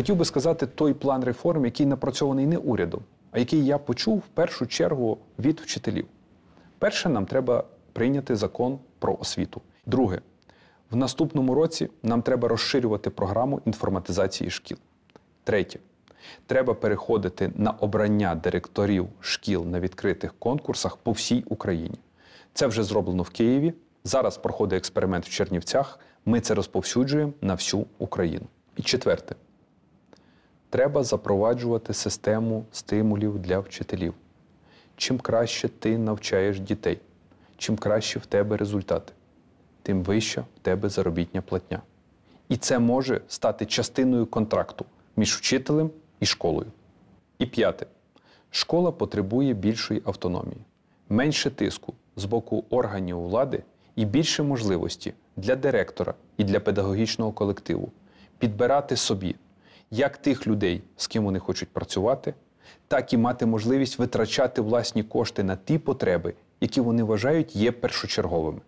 хотів би сказати той план реформ, який напрацьований не урядом, а який я почув в першу чергу від вчителів. Перше, нам треба прийняти закон про освіту. Друге, в наступному році нам треба розширювати програму інформатизації шкіл. Третє, треба переходити на обрання директорів шкіл на відкритих конкурсах по всій Україні. Це вже зроблено в Києві. Зараз проходить експеримент в Чернівцях. Ми це розповсюджуємо на всю Україну. І четверте, треба запроваджувати систему стимулів для вчителів. Чим краще ти навчаєш дітей, чим краще в тебе результати, тим вища в тебе заробітня платня. І це може стати частиною контракту між вчителем і школою. І п'яте. Школа потребує більшої автономії, менше тиску з боку органів влади і більше можливості для директора і для педагогічного колективу підбирати собі як тих людей, з ким вони хочуть працювати, так і мати можливість витрачати власні кошти на ті потреби, які вони вважають є першочерговими.